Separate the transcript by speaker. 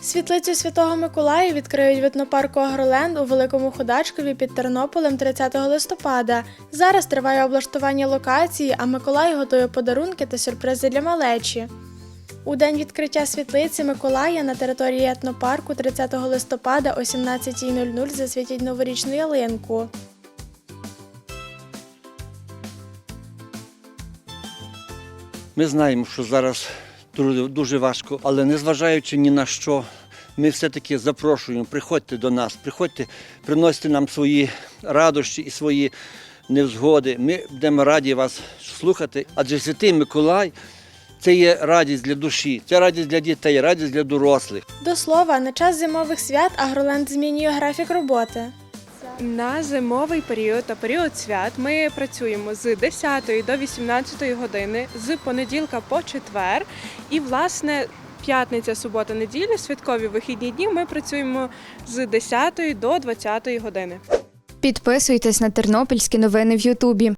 Speaker 1: Світлицю Святого Миколая відкриють в етнопарку Агроленд у Великому Ходачкові під Тернополем 30 листопада. Зараз триває облаштування локації, а Миколай готує подарунки та сюрпризи для малечі. У день відкриття світлиці Миколая на території етнопарку 30 листопада о 17.00 засвітять новорічну ялинку.
Speaker 2: Ми знаємо, що зараз дуже, дуже важко, але незважаючи ні на що, ми все-таки запрошуємо, приходьте до нас, приходьте, приносьте нам свої радощі і свої невзгоди. Ми будемо раді вас слухати, адже Святий Миколай це є радість для душі, це радість для дітей, радість для дорослих.
Speaker 1: До слова, на час зимових свят Агроленд змінює графік роботи.
Speaker 3: На зимовий період та період свят ми працюємо з 10 до 18 години, з понеділка по четвер. І, власне, п'ятниця, субота, неділя, святкові вихідні дні ми працюємо з 10 до 20 години.
Speaker 4: Підписуйтесь на тернопільські новини в Ютубі.